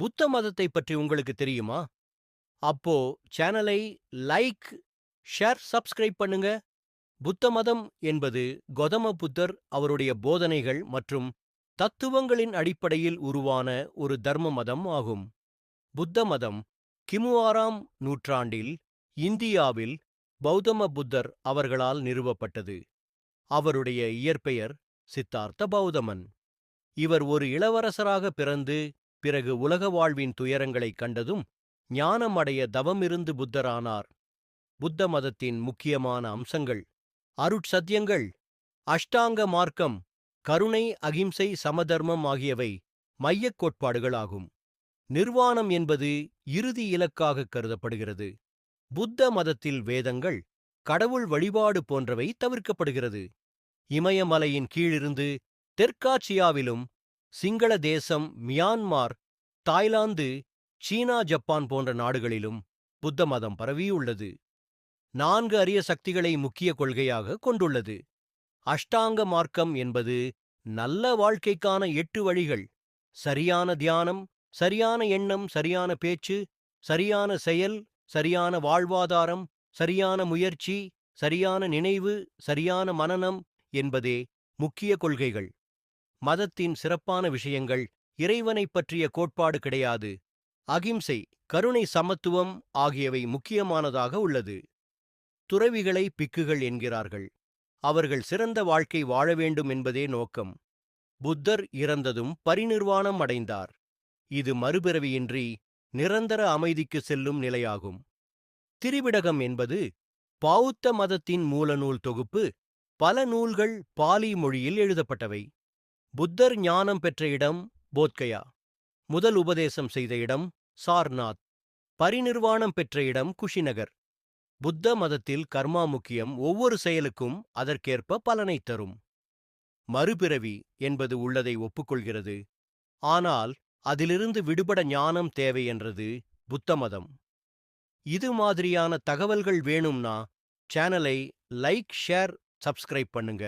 புத்த மதத்தை பற்றி உங்களுக்கு தெரியுமா? அப்போ சேனலை லைக் ஷேர் சப்ஸ்கிரைப் பண்ணுங்க. புத்த மதம் என்பது கொதம புத்தர் அவருடைய போதனைகள் மற்றும் தத்துவங்களின் அடிப்படையில் உருவான ஒரு தர்ம மதம் ஆகும். புத்த மதம் கிமு ஆறாம் நூற்றாண்டில் இந்தியாவில் பௌதம புத்தர் அவர்களால் நிறுவப்பட்டது. அவருடைய இயற்பெயர் சித்தார்த்த பௌதமன். இவர் ஒரு இளவரசராக பிறந்து பிறகு உலக வாழ்வின் துயரங்களைக் கண்டதும் ஞானம் அடைய தவமிருந்து புத்தரானார். புத்த மதத்தின் முக்கியமான அம்சங்கள். அருட்சத்தியங்கள் அஷ்டாங்க மார்க்கம் கருணை அகிம்சை சமதர்மம் ஆகியவை மையக் கோட்பாடுகளாகும். நிர்வாணம் என்பது இறுதி இலக்காக கருதப்படுகிறது. புத்த மதத்தில் வேதங்கள் கடவுள் வழிபாடு போன்றவை தவிர்க்கப்படுகிறது. இமயமலையின் கீழிருந்து தெற்காசியாவிலும் சிங்கள தேசம் மியான்மார் தாய்லாந்து சீனா ஜப்பான் போன்ற நாடுகளிலும் புத்த மதம் பரவியுள்ளது. நான்கு அரிய சக்திகளை முக்கிய கொள்கையாக கொண்டுள்ளது. அஷ்டாங்க மார்க்கம் என்பது நல்ல வாழ்க்கைக்கான எட்டு வழிகள். சரியான தியானம் சரியான எண்ணம் சரியான பேச்சு சரியான செயல் சரியான வாழ்வாதாரம் சரியான முயற்சி சரியான நினைவு சரியான மனனம் என்பதே முக்கிய கொள்கைகள். மதத்தின் சிறப்பான விஷயங்கள் இறைவனைப் பற்றிய கோட்பாடு கிடையாது. அகிம்சை கருணை சமத்துவம் ஆகியவை முக்கியமானதாக உள்ளது. துறவிகளை பிக்குகள் என்கிறார்கள். அவர்கள் சிறந்த வாழ்க்கை வாழ வேண்டும் என்பதே நோக்கம். புத்தர் இறந்ததும் பரிநிர்வாணம் அடைந்தார். இது மறுபிறவியின்றி நிரந்தர அமைதிக்கு செல்லும் நிலையாகும். திரிவிடகம் என்பது பௌத்த மதத்தின் மூலநூல் தொகுப்பு பல நூல்கள் பாலி மொழியில் எழுதப்பட்டவை. புத்தர் ஞானம் பெற்ற இடம் போத்கயா. முதல் உபதேசம் செய்த இடம் சார்நாத். பரிநிர்வாணம் பெற்ற இடம் குஷிநகர். புத்த மதத்தில் கர்மா முக்கியம் ஒவ்வொரு செயலுக்கும் அதற்கேற்ப பலனைத் தரும். மறுபிறவி என்பது உள்ளதை ஒப்புக்கொள்கிறது. ஆனால் அதிலிருந்து விடுபட ஞானம் தேவை என்றது புத்த மதம். இது மாதிரியான தகவல்கள் வேணும்னா சேனலை லைக் ஷேர் சப்ஸ்கிரைப் பண்ணுங்க.